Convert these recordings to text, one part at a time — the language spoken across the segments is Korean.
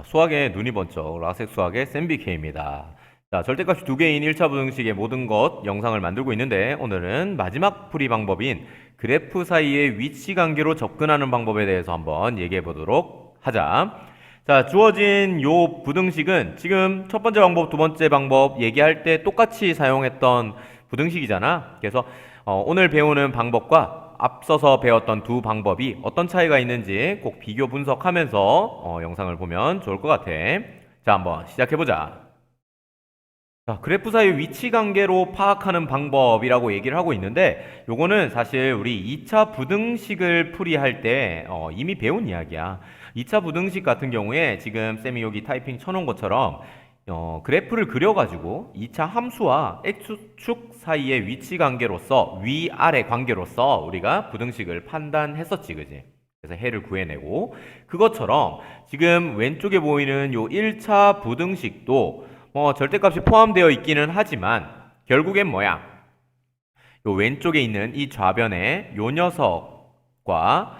자, 수학의 눈이 번쩍 라섹 수학의 쌤비케입니다. 자, 절대값이 두 개인 1차 부등식의 모든 것 영상을 만들고 있는데 오늘은 마지막 풀이 방법인 그래프 사이의 위치 관계로 접근하는 방법에 대해서 한번 얘기해 보도록 하자. 자, 주어진 요 부등식은 지금 첫 번째 방법, 두 번째 방법 얘기할 때 똑같이 사용했던 부등식이잖아. 그래서 어, 오늘 배우는 방법과 앞서서 배웠던 두 방법이 어떤 차이가 있는지 꼭 비교 분석하면서 어, 영상을 보면 좋을 것 같아. 자, 한번 시작해 보자. 자, 그래프 사이 위치 관계로 파악하는 방법이라고 얘기를 하고 있는데 요거는 사실 우리 2차 부등식을 풀이할 때 어, 이미 배운 이야기야. 2차 부등식 같은 경우에 지금 쌤이 여기 타이핑 쳐놓은 것처럼 어, 그래프를 그려가지고 2차 함수와 x축 사이의 위치 관계로서 위아래 관계로서 우리가 부등식을 판단했었지, 그지? 그래서 해를 구해내고 그것처럼 지금 왼쪽에 보이는 요 1차 부등식도 뭐 절대값이 포함되어 있기는 하지만 결국엔 뭐야? 요 왼쪽에 있는 이 좌변에 요 녀석과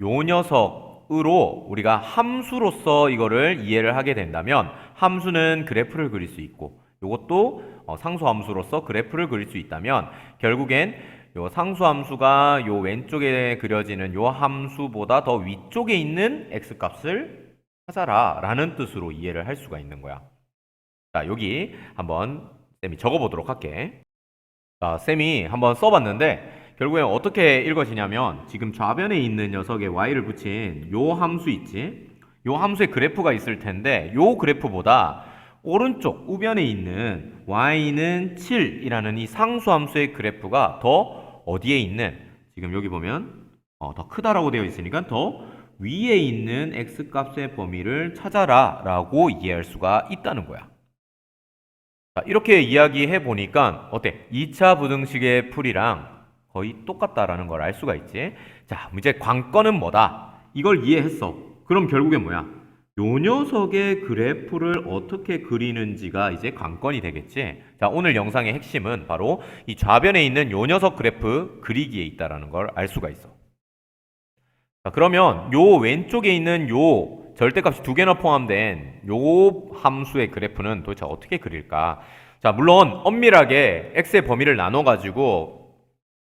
요 녀석으로 우리가 함수로서 이거를 이해를 하게 된다면 함수는 그래프를 그릴 수 있고 요것도 어, 상수 함수로서 그래프를 그릴 수 있다면 결국엔 요 상수 함수가 요 왼쪽에 그려지는 요 함수보다 더 위쪽에 있는 x 값을 찾아라 라는 뜻으로 이해를 할 수가 있는 거야. 자, 여기 한번 쌤이 적어보도록 할게. 자, 쌤이 한번 써봤는데 결국엔 어떻게 읽어지냐면 지금 좌변에 있는 녀석에 y를 붙인 요 함수 있지? 요 함수의 그래프가 있을 텐데 요 그래프보다 오른쪽 우변에 있는 y는 7이라는 이 상수 함수의 그래프가 더 어디에 있는 지금 여기 보면 어, 더 크다라고 되어 있으니까 더 위에 있는 x 값의 범위를 찾아라 라고 이해할 수가 있다는 거야. 자, 이렇게 이야기해 보니까 어때? 2차 부등식의 풀이랑 거의 똑같다라는 걸 알 수가 있지. 자, 이제 관건은 뭐다? 이걸 이해했어. 그럼 결국엔 뭐야? 요 녀석의 그래프를 어떻게 그리는지가 이제 관건이 되겠지. 자, 오늘 영상의 핵심은 바로 이 좌변에 있는 요 녀석 그래프 그리기에 있다라는 걸 알 수가 있어. 자, 그러면 요 왼쪽에 있는 요 절대값이 두 개나 포함된 요 함수의 그래프는 도대체 어떻게 그릴까? 자, 물론 엄밀하게 x의 범위를 나눠 가지고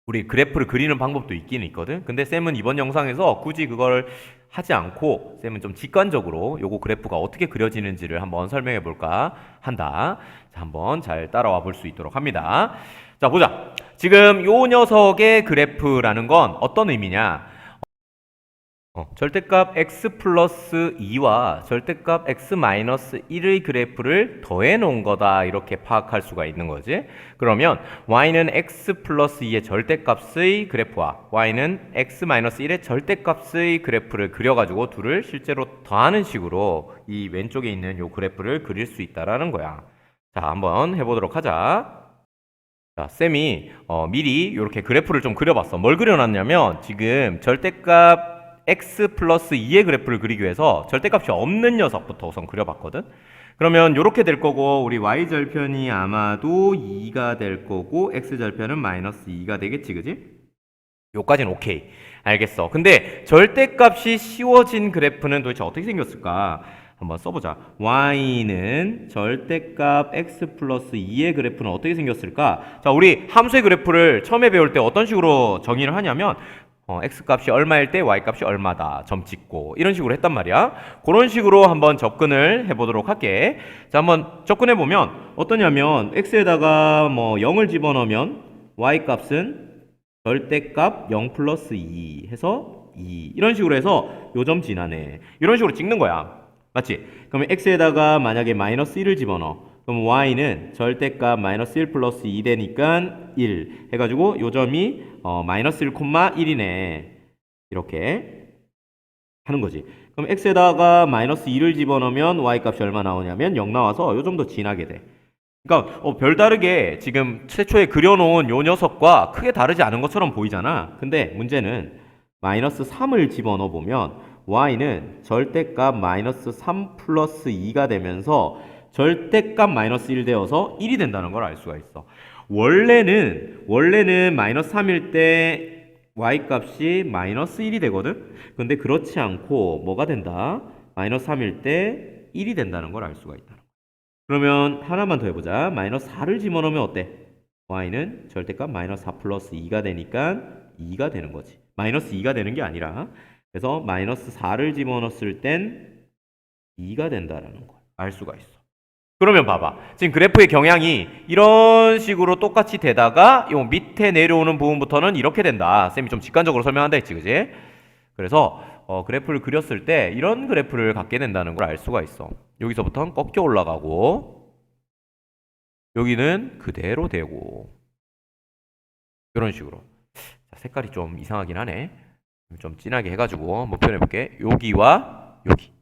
우리 그래프를 그리는 방법도 있긴 있거든. 근데 쌤은 이번 영상에서 굳이 그걸 하지 않고 쌤은 좀 직관적으로 요거 그래프가 어떻게 그려지는지를 한번 설명해 볼까 한다. 자, 한번 잘 따라와 볼 수 있도록 합니다. 자, 보자. 지금 요 녀석의 그래프라는 건 어떤 의미냐? 어, 절대값 x 플러스 2와 절대값 x 마이너스 1의 그래프를 더해 놓은 거다 이렇게 파악할 수가 있는 거지. 그러면 y는 x 플러스 2의 절대값의 그래프와 y는 x 마이너스 1의 절대값의 그래프를 그려가지고 둘을 실제로 더하는 식으로 이 왼쪽에 있는 요 그래프를 그릴 수 있다라는 거야. 자, 한번 해보도록 하자. 자, 쌤이 어, 미리 이렇게 그래프를 좀 그려봤어. 뭘 그려놨냐면 지금 절대값 x 플러스 2의 그래프를 그리기 위해서 절대값이 없는 녀석부터 우선 그려봤거든. 그러면 이렇게 될 거고 우리 y 절편이 아마도 2가 될 거고 x 절편은 마이너스 2가 되겠지, 그지? 요까지는 오케이. 알겠어. 근데 절대값이 씌워진 그래프는 도대체 어떻게 생겼을까? 한번 써보자. y는 절대값 x 플러스 2의 그래프는 어떻게 생겼을까? 자, 우리 함수의 그래프를 처음에 배울 때 어떤 식으로 정의를 하냐면 어, x 값이 얼마일 때 y 값이 얼마다 점 찍고 이런 식으로 했단 말이야. 그런 식으로 한번 접근을 해보도록 할게. 자, 한번 접근해 보면 어떠냐면 x에다가 뭐 0을 집어넣으면 y 값은 절대값 0 플러스 2 해서 2 이런 식으로 해서 요점 지나네. 이런 식으로 찍는 거야. 맞지? 그러면 x에다가 만약에 마이너스 1을 집어넣어. 그럼 y는 절대값 마이너스 1 플러스 2 되니까 1 해가지고 요 점이 어, 마이너스 1 콤마 1이네. 이렇게 하는 거지. 그럼 x에다가 마이너스 2를 집어넣으면 y 값이 얼마 나오냐면 0 나와서 요 정도 지나게 돼. 그러니까 어, 별다르게 지금 최초에 그려놓은 요 녀석과 크게 다르지 않은 것처럼 보이잖아. 근데 문제는 마이너스 3을 집어넣어 보면 y는 절대값 마이너스 3 플러스 2가 되면서 절대값 마이너스 1 되어서 1이 된다는 걸 알 수가 있어. 원래는 원래는 마이너스 3일 때 y 값이 마이너스 1이 되거든. 근데 그렇지 않고 뭐가 된다? 마이너스 3일 때 1이 된다는 걸 알 수가 있다. 그러면 하나만 더 해보자. 마이너스 4를 집어넣으면 어때? y는 절대값 마이너스 4 플러스 2가 되니까 2가 되는 거지. 마이너스 2가 되는 게 아니라 그래서 마이너스 4를 집어넣었을 땐 2가 된다라는 걸 알 수가 있어. 그러면 봐봐. 지금 그래프의 경향이 이런 식으로 똑같이 되다가 요 밑에 내려오는 부분부터는 이렇게 된다. 쌤이 좀 직관적으로 설명한다 했지, 그지? 그래서 어, 그래프를 그렸을 때 이런 그래프를 갖게 된다는 걸 알 수가 있어. 여기서부터는 꺾여 올라가고 여기는 그대로 되고 이런 식으로. 자, 색깔이 좀 이상하긴 하네. 좀 진하게 해가지고 한번 표현해볼게. 여기와 여기.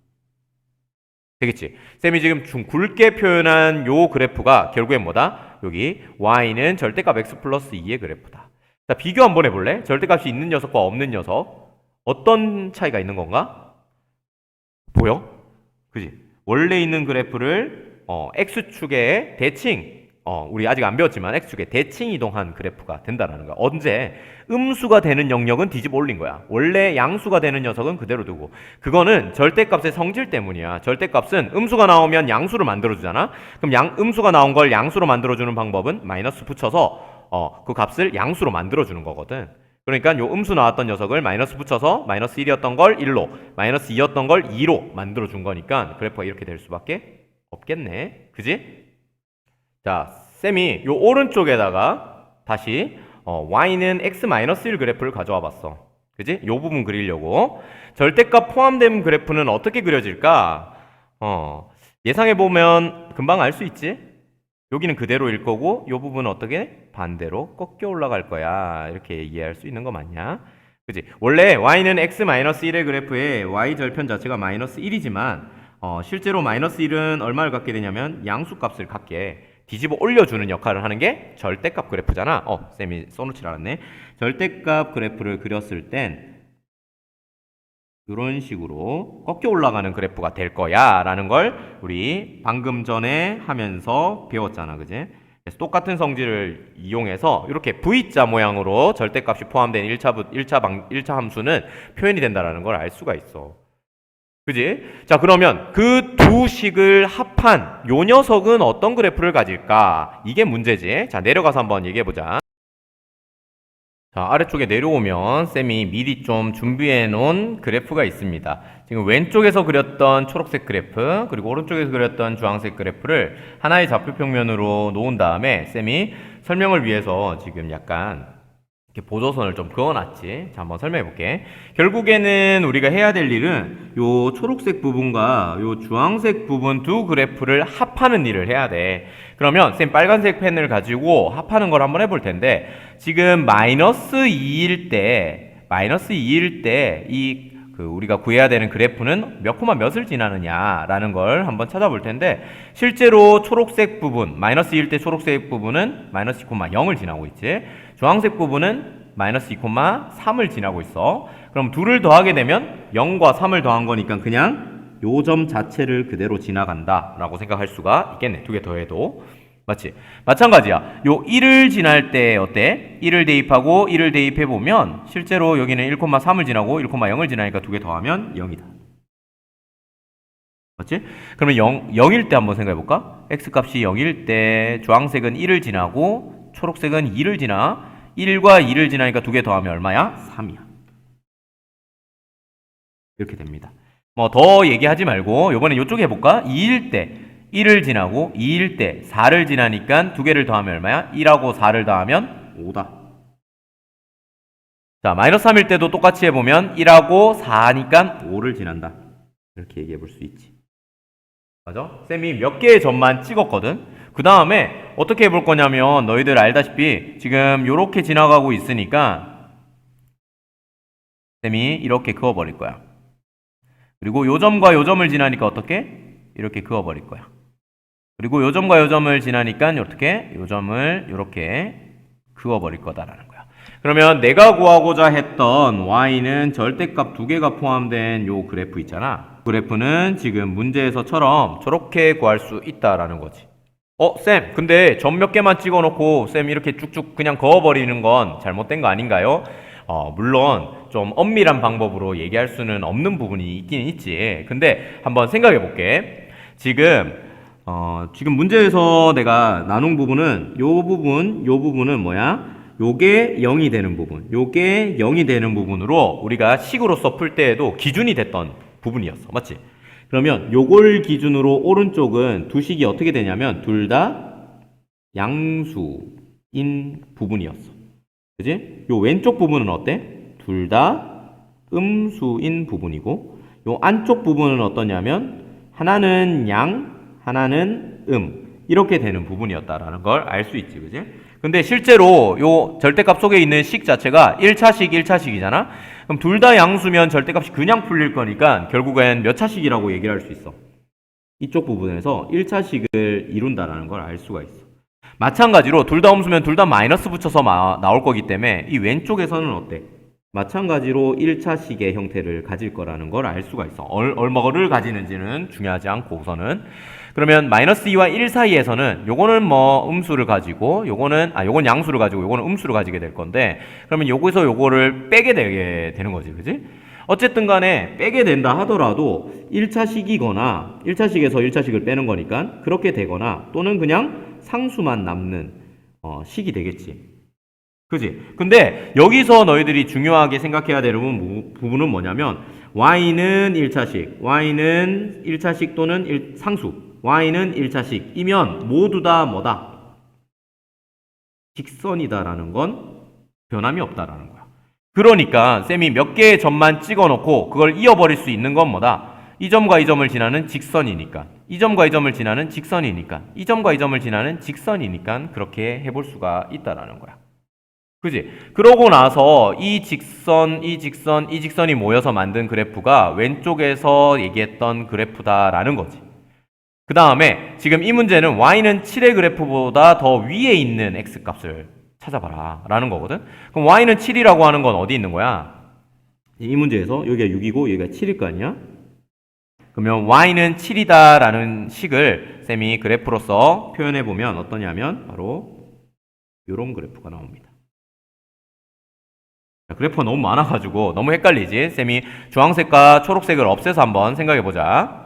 되겠지? 쌤이 지금 중 굵게 표현한 요 그래프가 결국엔 뭐다? 여기 y는 절대값 x 플러스 2의 그래프다. 자, 비교 한번 해볼래? 절대값이 있는 녀석과 없는 녀석. 어떤 차이가 있는 건가? 보여? 그지? 원래 있는 그래프를 어, x축에 대칭, 어, 우리 아직 안 배웠지만 x축에 대칭 이동한 그래프가 된다라는 거야. 언제? 음수가 되는 영역은 뒤집어 올린 거야. 원래 양수가 되는 녀석은 그대로 두고. 그거는 절대값의 성질 때문이야. 절대값은 음수가 나오면 양수를 만들어 주잖아. 그럼 양, 음수가 나온 걸 양수로 만들어 주는 방법은 마이너스 붙여서 어, 그 값을 양수로 만들어 주는 거거든. 그러니까 요 음수 나왔던 녀석을 마이너스 붙여서 마이너스 1이었던 걸 1로, 마이너스 2였던 걸 2로 만들어 준 거니까 그래프가 이렇게 될 수밖에 없겠네. 그지? 자, 쌤이 요 오른쪽에다가 다시 어, y는 x-1 그래프를 가져와 봤어. 그지? 요 부분 그리려고. 절대값 포함된 그래프는 어떻게 그려질까? 어, 예상해 보면 금방 알 수 있지? 여기는 그대로 일 거고 요 부분은 어떻게? 반대로 꺾여 올라갈 거야. 이렇게 이해할 수 있는 거 맞냐? 그지? 원래 y는 x-1의 그래프에 y 절편 자체가 마이너스 1이지만 어, 실제로 마이너스 1은 얼마를 갖게 되냐면 양수 값을 갖게 뒤집어 올려주는 역할을 하는 게 절대값 그래프잖아. 어, 쌤이 써놓질 않았네. 절대값 그래프를 그렸을 땐 이런 식으로 꺾여 올라가는 그래프가 될 거야 라는 걸 우리 방금 전에 하면서 배웠잖아. 그지? 그래서 똑같은 성질을 이용해서 이렇게 V자 모양으로 절대값이 포함된 1차, 1차, 방, 1차 함수는 표현이 된다는 걸 알 수가 있어. 그지? 자, 그러면 그 두 식을 합한 요 녀석은 어떤 그래프를 가질까? 이게 문제지. 자, 내려가서 한번 얘기해 보자. 자, 아래쪽에 내려오면 쌤이 미리 좀 준비해 놓은 그래프가 있습니다. 지금 왼쪽에서 그렸던 초록색 그래프, 그리고 오른쪽에서 그렸던 주황색 그래프를 하나의 좌표 평면으로 놓은 다음에 쌤이 설명을 위해서 지금 약간 이렇게 보조선을 좀 그어놨지. 자, 한번 설명해 볼게. 결국에는 우리가 해야 될 일은 요 초록색 부분과 요 주황색 부분 두 그래프를 합하는 일을 해야 돼. 그러면 쌤 빨간색 펜을 가지고 합하는 걸 한번 해볼 텐데 지금 마이너스 2일 때 마이너스 2일 때 이 그 우리가 구해야 되는 그래프는 몇 코마 몇을 지나느냐라는 걸 한번 찾아볼 텐데 실제로 초록색 부분 마이너스 2일 때 초록색 부분은 마이너스 2코마 0을 지나고 있지. 주황색 부분은 마이너스 2,3을 지나고 있어. 그럼 둘을 더하게 되면 0과 3을 더한 거니까 그냥 요 점 자체를 그대로 지나간다 라고 생각할 수가 있겠네. 두 개 더해도. 맞지? 마찬가지야. 요 1을 지날 때 어때? 1을 대입하고 1을 대입해 보면 실제로 여기는 1,3을 지나고 1,0을 지나니까 두 개 더하면 0이다. 맞지? 그러면 0, 0일 때 한번 생각해 볼까? x 값이 0일 때 주황색은 1을 지나고 초록색은 2를 지나 1과 2를 지나니까 두 개 더하면 얼마야? 3이야. 이렇게 됩니다. 뭐 더 얘기하지 말고 요번에 이쪽에 해볼까? 2일 때 1을 지나고 2일 때 4를 지나니까 두 개를 더하면 얼마야? 1하고 4를 더하면 5다. 자, 마이너스 3일 때도 똑같이 해보면 1하고 4니까 5를 지난다. 이렇게 얘기해 볼 수 있지. 맞아? 쌤이 몇 개의 점만 찍었거든? 그 다음에 어떻게 해볼 거냐면 너희들 알다시피 지금 요렇게 지나가고 있으니까 쌤이 이렇게 그어버릴 거야. 그리고 요 점과 요 점을 지나니까 어떻게? 이렇게 그어버릴 거야. 그리고 요 점과 요 점을 지나니까 어떻게? 요 점을 이렇게 그어버릴 거다라는 거야. 그러면 내가 구하고자 했던 y는 절대값 두 개가 포함된 요 그래프 있잖아. 그래프는 지금 문제에서처럼 저렇게 구할 수 있다라는 거지. 어, 쌤, 근데 점 몇 개만 찍어 놓고 쌤 이렇게 쭉쭉 그냥 그어버리는 건 잘못된 거 아닌가요? 어, 물론 좀 엄밀한 방법으로 얘기할 수는 없는 부분이 있긴 있지. 근데 한번 생각해 볼게. 지금 어, 지금 문제에서 내가 나눈 부분은 요 부분, 요 부분은 뭐야? 요게 0이 되는 부분, 요게 0이 되는 부분으로 우리가 식으로서 풀 때에도 기준이 됐던 부분이었어. 맞지? 그러면 요걸 기준으로 오른쪽은 두 식이 어떻게 되냐면 둘 다 양수인 부분이었어. 그지? 요 왼쪽 부분은 어때? 둘 다 음수인 부분이고 요 안쪽 부분은 어떠냐면 하나는 양, 하나는 음 이렇게 되는 부분이었다라는 걸 알 수 있지, 그지? 근데 실제로 요 절대값 속에 있는 식 자체가 1차식, 1차식이잖아? 그럼 둘 다 양수면 절대값이 그냥 풀릴 거니까 결국엔 몇 차식이라고 얘기를 할 수 있어. 이쪽 부분에서 1차식을 이룬다라는 걸 알 수가 있어. 마찬가지로 둘 다 음수면 둘 다 마이너스 붙여서 마- 나올 거기 때문에 이 왼쪽에서는 어때? 마찬가지로 1차식의 형태를 가질 거라는 걸 알 수가 있어. 얼, 얼마를 가지는지는 중요하지 않고 우선은. 그러면 마이너스 2와 1 사이에서는 요거는 뭐 음수를 가지고 요거는 아 요건 양수를 가지고 요거는 음수를 가지게 될 건데 그러면 요거에서 요거를 빼게 되게 되는 거지. 그지? 어쨌든 간에 빼게 된다 하더라도 1차식이거나 1차식에서 1차식을 빼는 거니까 그렇게 되거나 또는 그냥 상수만 남는 어, 식이 되겠지. 그지? 근데 여기서 너희들이 중요하게 생각해야 되는 부- 부분은 뭐냐면 y는 1차식, y는 1차식 또는 일- 상수, y는 1차식이면 모두 다 뭐다? 직선이다라는 건 변함이 없다라는 거야. 그러니까 쌤이 몇 개의 점만 찍어 놓고 그걸 이어버릴 수 있는 건 뭐다? 이 점과 이 점을 지나는 직선이니까. 이 점과 이 점을 지나는 직선이니까. 이 점과 이 점을 지나는 직선이니까 그렇게 해볼 수가 있다라는 거야. 그지? 그러고 나서 이 직선, 이 직선, 이 직선이 모여서 만든 그래프가 왼쪽에서 얘기했던 그래프다라는 거지. 그 다음에 지금 이 문제는 y는 7의 그래프보다 더 위에 있는 x 값을 찾아봐라 라는 거거든. 그럼 y는 7이라고 하는 건 어디 있는 거야? 이 문제에서 여기가 6이고 여기가 7일 거 아니야? 그러면 y는 7이다 라는 식을 쌤이 그래프로서 표현해 보면 어떠냐면 바로 이런 그래프가 나옵니다. 자, 그래프가 너무 많아가지고 너무 헷갈리지? 쌤이 주황색과 초록색을 없애서 한번 생각해 보자.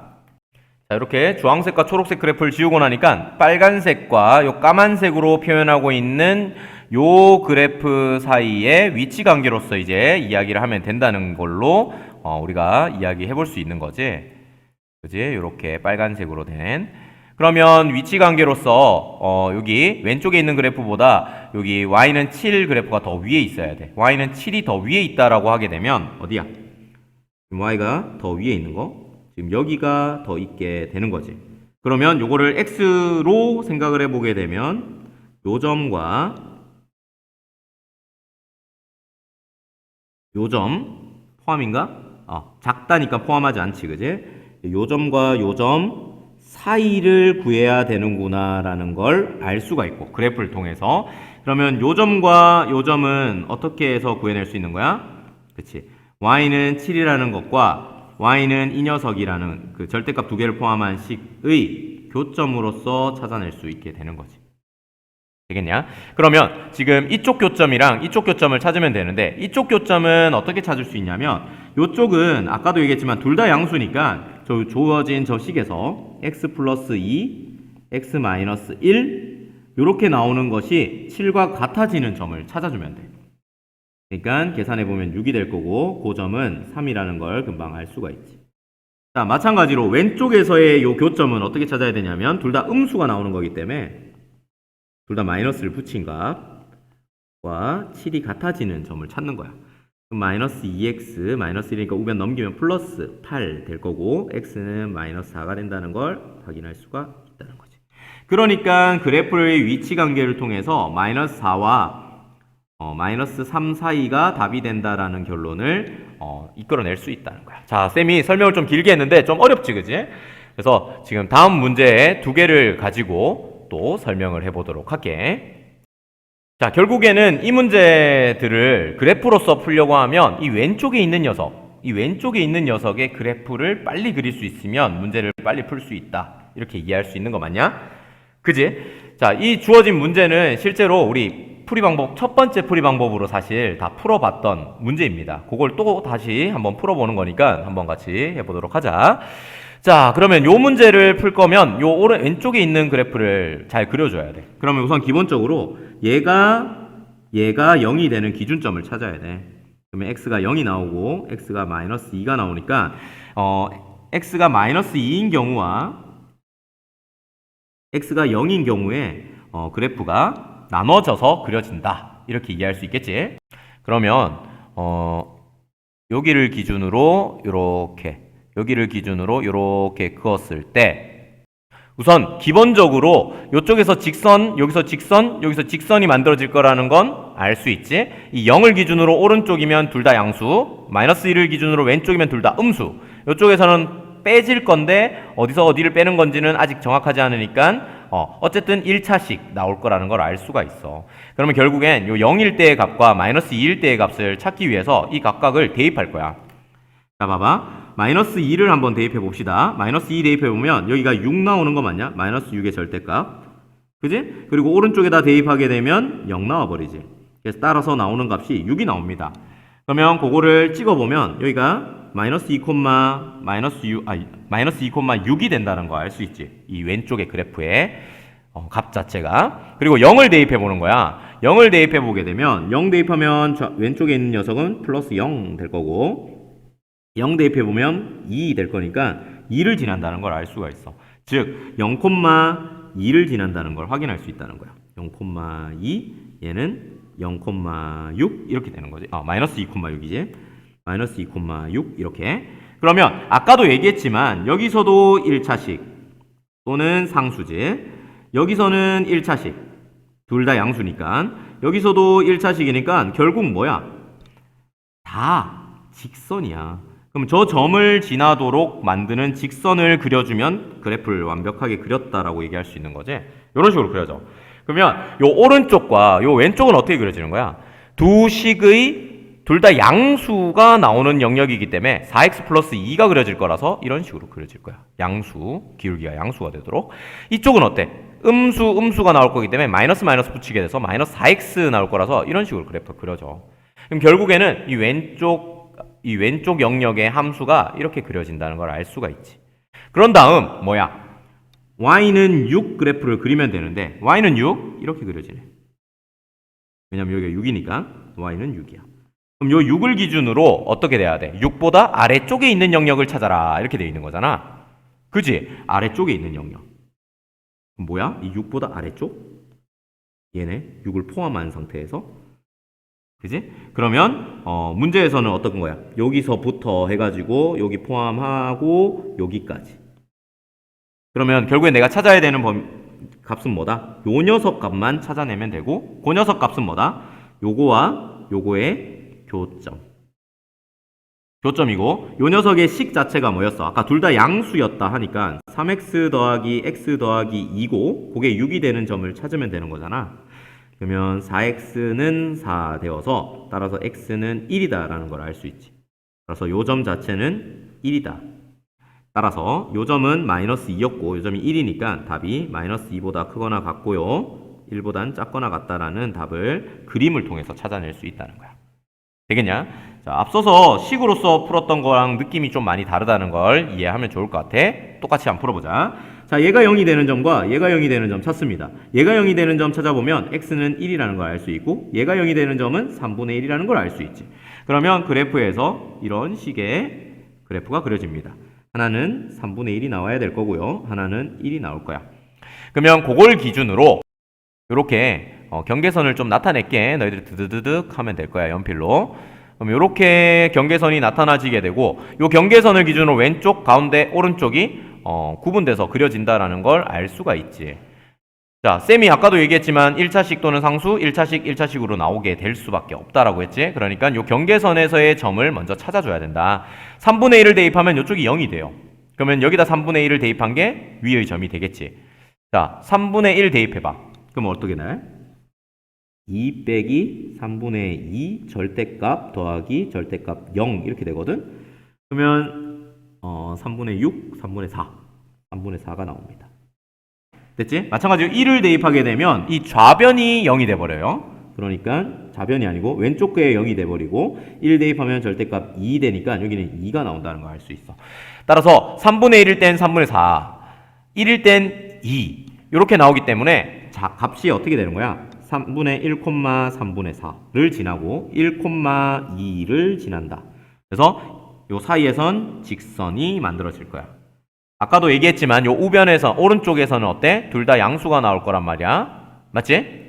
자, 이렇게 주황색과 초록색 그래프를 지우고 나니까 빨간색과 요 까만색으로 표현하고 있는 요 그래프 사이의 위치 관계로서 이제 이야기를 하면 된다는 걸로 어, 우리가 이야기해 볼 수 있는 거지. 그지? 이렇게 빨간색으로 된. 그러면 위치 관계로서 어, 여기 왼쪽에 있는 그래프보다 여기 y는 7 그래프가 더 위에 있어야 돼. y는 7이 더 위에 있다라고 하게 되면 어디야? y가 더 위에 있는 거. 지금 여기가 더 있게 되는 거지. 그러면 요거를 x로 생각을 해보게 되면 요 점과 요 점 포함인가? 어, 작다니까 포함하지 않지, 그지? 요 점과 요 점 사이를 구해야 되는구나라는 걸 알 수가 있고 그래프를 통해서 그러면 요 점과 요 점은 어떻게 해서 구해낼 수 있는 거야? 그치? y는 7이라는 것과 y는 이 녀석이라는 그 절대값 두 개를 포함한 식의 교점으로서 찾아낼 수 있게 되는 거지. 되겠냐? 그러면 지금 이쪽 교점이랑 이쪽 교점을 찾으면 되는데 이쪽 교점은 어떻게 찾을 수 있냐면 이쪽은 아까도 얘기했지만 둘 다 양수니까 저 주어진 저 식에서 x 플러스 2, x 마이너스 1 이렇게 나오는 것이 7과 같아지는 점을 찾아주면 돼. 그러니까 계산해 보면 6이 될 거고 그 점은 3이라는 걸 금방 알 수가 있지. 자, 마찬가지로 왼쪽에서의 요 교점은 어떻게 찾아야 되냐면 둘 다 음수가 나오는 거기 때문에 둘 다 마이너스를 붙인 값과 7이 같아지는 점을 찾는 거야. 그럼 마이너스 2x, 마이너스 1이니까 우변 넘기면 플러스 8 될 거고 x는 마이너스 4가 된다는 걸 확인할 수가 있다는 거지. 그러니까 그래프의 위치 관계를 통해서 마이너스 4와 어, 마이너스 3 사이가 답이 된다라는 결론을 어, 이끌어낼 수 있다는 거야. 자, 쌤이 설명을 좀 길게 했는데 좀 어렵지, 그지? 그래서 지금 다음 문제 두 개를 가지고 또 설명을 해보도록 할게. 자, 결국에는 이 문제들을 그래프로서 풀려고 하면 이 왼쪽에 있는 녀석, 이 왼쪽에 있는 녀석의 그래프를 빨리 그릴 수 있으면 문제를 빨리 풀 수 있다. 이렇게 이해할 수 있는 거 맞냐? 그지? 자, 이 주어진 문제는 실제로 우리 풀이 방법, 첫 번째 풀이 방법으로 사실 다 풀어봤던 문제입니다. 그걸 또 다시 한번 풀어보는 거니까 한번 같이 해보도록 하자. 자, 그러면 요 문제를 풀 거면 요 오른 왼쪽에 있는 그래프를 잘 그려줘야 돼. 그러면 우선 기본적으로 얘가 얘가 0이 되는 기준점을 찾아야 돼. 그러면 x가 0이 나오고 x가 마이너스 2가 나오니까 어 x가 마이너스 2인 경우와 x가 0인 경우에 어, 그래프가 나눠져서 그려진다. 이렇게 이해할 수 있겠지? 그러면 어 여기를 기준으로 요렇게 여기를 기준으로 요렇게 그었을 때 우선 기본적으로 이쪽에서 직선, 여기서 직선, 여기서 직선이 만들어질 거라는 건 알 수 있지. 이 0을 기준으로 오른쪽이면 둘 다 양수, 마이너스 1을 기준으로 왼쪽이면 둘 다 음수. 이쪽에서는 빼질 건데 어디서 어디를 빼는 건지는 아직 정확하지 않으니까 어, 어쨌든 1차씩 나올 거라는 걸 알 수가 있어. 그러면 결국엔 요 0일 때의 값과 마이너스 2일 때의 값을 찾기 위해서 이 각각을 대입할 거야. 자, 봐봐. 마이너스 2를 한번 대입해 봅시다. 마이너스 2 대입해 보면 여기가 6 나오는 거 맞냐? 마이너스 6의 절대값. 그지? 그리고 오른쪽에다 대입하게 되면 0 나와 버리지. 그래서 따라서 나오는 값이 6이 나옵니다. 그러면 그거를 찍어 보면 여기가 마이너스 2, 마이너스 6, 아, 마이너스 2, 6이 된다는 거 알 수 있지. 이 왼쪽의 그래프에 어, 값 자체가. 그리고 0을 대입해 보는 거야. 0을 대입해 보게 되면 0 대입하면 저 왼쪽에 있는 녀석은 플러스 0 될 거고 0 대입해 보면 2 될 거니까 2를 지난다는 걸 알 수가 있어. 즉 0,2를 지난다는 걸 확인할 수 있다는 거야. 0,2 얘는 0,6 이렇게 되는 거지. 아, 마이너스 2,6이지. 마이너스 2,6 이렇게. 그러면 아까도 얘기했지만 여기서도 1차식 또는 상수지. 여기서는 1차식. 둘 다 양수니까. 여기서도 1차식이니까 결국 뭐야? 다 직선이야. 그럼 저 점을 지나도록 만드는 직선을 그려주면 그래프를 완벽하게 그렸다라고 얘기할 수 있는 거지. 이런 식으로 그려져. 그러면 요 오른쪽과 요 왼쪽은 어떻게 그려지는 거야? 두 식의 둘 다 양수가 나오는 영역이기 때문에 4x 플러스 2가 그려질 거라서 이런 식으로 그려질 거야. 양수, 기울기가 양수가 되도록. 이쪽은 어때? 음수, 음수가 나올 거기 때문에 마이너스 마이너스 붙이게 돼서 마이너스 4x 나올 거라서 이런 식으로 그래프가 그려져. 그럼 결국에는 이 왼쪽, 이 왼쪽 영역의 함수가 이렇게 그려진다는 걸 알 수가 있지. 그런 다음, 뭐야? y는 6 그래프를 그리면 되는데, y는 6? 이렇게 그려지네. 왜냐면 여기가 6이니까, y는 6이야. 그럼 요 6을 기준으로 어떻게 돼야 돼? 6보다 아래쪽에 있는 영역을 찾아라. 이렇게 돼 있는 거잖아. 그지? 아래쪽에 있는 영역. 뭐야? 이 6보다 아래쪽? 얘네 6을 포함한 상태에서 그지? 그러면 어, 문제에서는 어떤 거야? 여기서부터 해가지고 여기 포함하고 여기까지. 그러면 결국에 내가 찾아야 되는 범, 값은 뭐다? 요 녀석 값만 찾아내면 되고 그 녀석 값은 뭐다? 요거와 요거의 교점. 교점이고 요 녀석의 식 자체가 뭐였어? 아까 둘 다 양수였다 하니까 3x 더하기 x 더하기 2고 그게 6이 되는 점을 찾으면 되는 거잖아. 그러면 4x는 4 되어서 따라서 x는 1이다 라는 걸 알 수 있지. 따라서 요 점 자체는 1이다. 따라서 요 점은 마이너스 2였고 요 점이 1이니까 답이 마이너스 2보다 크거나 같고요. 1보단 작거나 같다라는 답을 그림을 통해서 찾아낼 수 있다는 거야. 되겠냐? 자, 앞서서 식으로서 풀었던 거랑 느낌이 좀 많이 다르다는 걸 이해하면 좋을 것 같아. 똑같이 한번 풀어보자. 자, 얘가 0이 되는 점과 얘가 0이 되는 점 찾습니다. 얘가 0이 되는 점 찾아보면 x는 1이라는 걸 알 수 있고 얘가 0이 되는 점은 3분의 1이라는 걸 알 수 있지. 그러면 그래프에서 이런 식의 그래프가 그려집니다. 하나는 3분의 1이 나와야 될 거고요. 하나는 1이 나올 거야. 그러면 그걸 기준으로 이렇게 어, 경계선을 좀 나타낼게. 너희들이 드드드득 하면 될 거야. 연필로. 그럼 이렇게 경계선이 나타나지게 되고 이 경계선을 기준으로 왼쪽, 가운데, 오른쪽이 어, 구분돼서 그려진다라는 걸 알 수가 있지. 자, 쌤이 아까도 얘기했지만 1차식 또는 상수, 1차식, 1차식으로 나오게 될 수밖에 없다라고 했지. 그러니까 이 경계선에서의 점을 먼저 찾아줘야 된다. 3분의 1을 대입하면 이쪽이 0이 돼요. 그러면 여기다 3분의 1을 대입한 게 위의 점이 되겠지. 자, 3분의 1 대입해봐. 그럼 어떻게 나? 2 빼기 3분의 2 절대값 더하기 절대값 0 이렇게 되거든. 그러면 어, 3분의 6, 3분의 4, 3분의 4가 나옵니다. 됐지? 마찬가지로 1을 대입하게 되면 이 좌변이 0이 돼버려요. 그러니까 좌변이 아니고 왼쪽 게 0이 돼버리고 1 대입하면 절대값 2 되니까 여기는 2가 나온다는 걸 알 수 있어. 따라서 3분의 1일 땐 3분의 4, 1일 땐 2. 이렇게 나오기 때문에 자, 값이 어떻게 되는 거야? 3분의 1, 3분의 4를 지나고 1, 2를 지난다. 그래서 요 사이에선 직선이 만들어질 거야. 아까도 얘기했지만 요 우변에서 오른쪽에서는 어때? 둘 다 양수가 나올 거란 말이야. 맞지?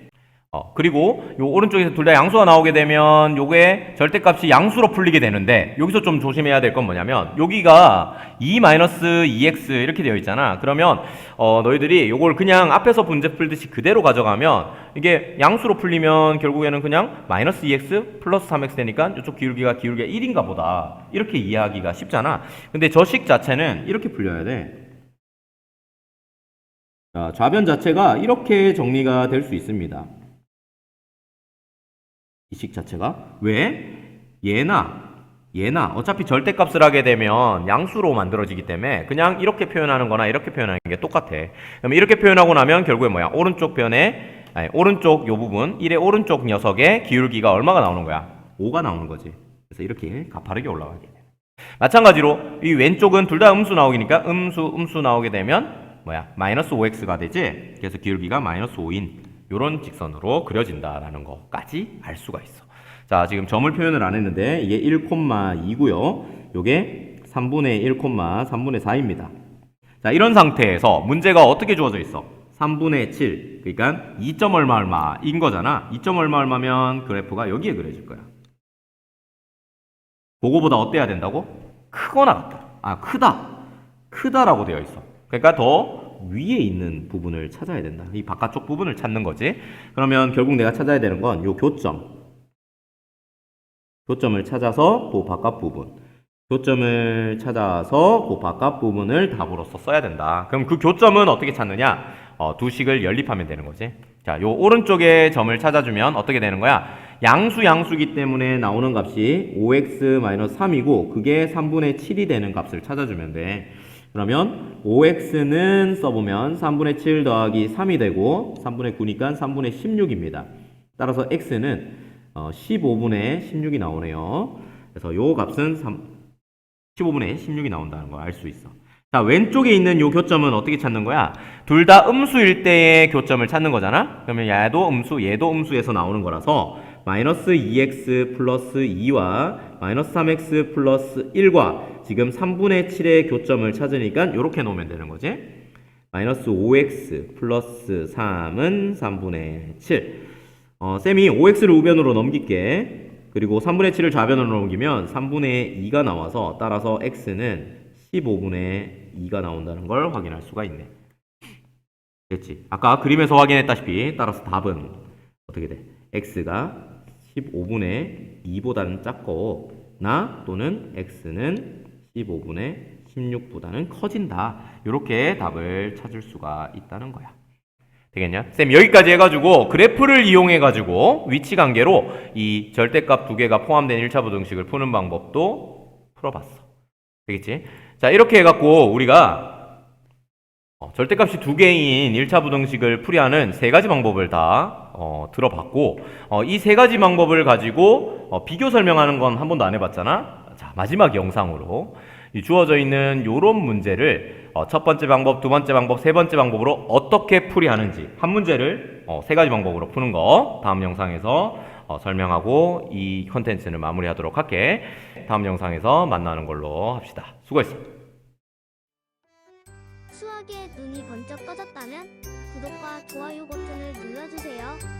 어, 그리고 요 오른쪽에서 둘 다 양수가 나오게 되면 요게 절대값이 양수로 풀리게 되는데 여기서 좀 조심해야 될 건 뭐냐면 여기가 2-2x 이렇게 되어 있잖아. 그러면 어, 너희들이 요걸 그냥 앞에서 분제 풀듯이 그대로 가져가면 이게 양수로 풀리면 결국에는 그냥 마이너스 2x 플러스 3x 되니까 이쪽 기울기가 기울기가 1인가 보다. 이렇게 이해하기가 쉽잖아. 근데 저식 자체는 이렇게 풀려야 돼. 자, 좌변 자체가 이렇게 정리가 될 수 있습니다. 이식 자체가 왜 얘나 얘나 어차피 절대값을 하게 되면 양수로 만들어지기 때문에 그냥 이렇게 표현하는 거나 이렇게 표현하는 게 똑같아. 그럼 이렇게 표현하고 나면 결국에 뭐야? 오른쪽 변에 아니, 오른쪽 요 부분 1의 오른쪽 녀석의 기울기가 얼마가 나오는 거야? 5가 나오는 거지. 그래서 이렇게 가파르게 올라가게 돼. 마찬가지로 이 왼쪽은 둘 다 음수 나오기니까 음수 음수 나오게 되면 뭐야? 마이너스 5x가 되지. 그래서 기울기가 마이너스 5인 요런 직선으로 그려진다라는 거까지 알 수가 있어. 자, 지금 점을 표현을 안 했는데 이게 1,2고요. 요게 3분의 1, 3분의 4입니다. 자, 이런 상태에서 문제가 어떻게 주어져 있어? 3분의 7. 그러니까 2점 얼마 얼마인 거잖아. 2점 얼마 얼마면 그래프가 여기에 그려질 거야. 그거보다 어때야 된다고? 크거나 같다. 아, 크다. 크다라고 되어 있어. 그러니까 더 위에 있는 부분을 찾아야 된다. 이 바깥쪽 부분을 찾는 거지. 그러면 결국 내가 찾아야 되는 건 요 교점. 교점을 찾아서 그 바깥 부분. 교점을 찾아서 그 바깥 부분을 답으로서 써야 된다. 그럼 그 교점은 어떻게 찾느냐? 어, 두 식을 연립하면 되는 거지. 자, 요 오른쪽에 점을 찾아주면 어떻게 되는 거야? 양수 양수기 때문에 나오는 값이 5x-3이고 그게 3분의 7이 되는 값을 찾아주면 돼. 그러면 5x는 써보면 3분의 7 더하기 3이 되고 3분의 9니까 3분의 16입니다. 따라서 x는 어, 15분의 16이 나오네요. 그래서 요 값은 3, 15분의 16이 나온다는 걸 알 수 있어. 자, 왼쪽에 있는 요 교점은 어떻게 찾는 거야? 둘 다 음수일 때의 교점을 찾는 거잖아? 그러면 얘도 음수, 얘도 음수에서 나오는 거라서 마이너스 2x 플러스 2와 마이너스 3x 플러스 1과 지금 3분의 7의 교점을 찾으니까 이렇게 놓으면 되는 거지. 마이너스 5x 플러스 3은 3분의 7. 어, 쌤이 5x를 우변으로 넘길게. 그리고 3분의 7을 좌변으로 넘기면 3분의 2가 나와서 따라서 x는 15분의 2가 나온다는 걸 확인할 수가 있네. 됐지? 아까 그림에서 확인했다시피 따라서 답은 어떻게 돼? x가 15분의 2보다는 작거나 또는 x는 15분의 16보다는 커진다. 이렇게 답을 찾을 수가 있다는 거야. 되겠냐? 쌤 여기까지 해가지고 그래프를 이용해가지고 위치 관계로 이 절대값 두 개가 포함된 1차 부등식을 푸는 방법도 풀어봤어. 되겠지? 자 이렇게 해갖고 우리가 어, 절대값이 두 개인 1차 부등식을 풀이하는 세 가지 방법을 다 어, 들어봤고 어, 이 세 가지 방법을 가지고 어, 비교 설명하는 건 한 번도 안 해봤잖아. 마지막 영상으로 주어져 있는 요런 문제를 어, 첫 번째 방법, 두 번째 방법, 세 번째 방법으로 어떻게 풀이하는지 한 문제를 어, 세 가지 방법으로 푸는 거 다음 영상에서 어, 설명하고 이 컨텐츠는 마무리하도록 할게. 다음 영상에서 만나는 걸로 합시다. 수고했습니다 수학에 눈이 번쩍 떠졌다면 구독과 좋아요 버튼을 눌러주세요.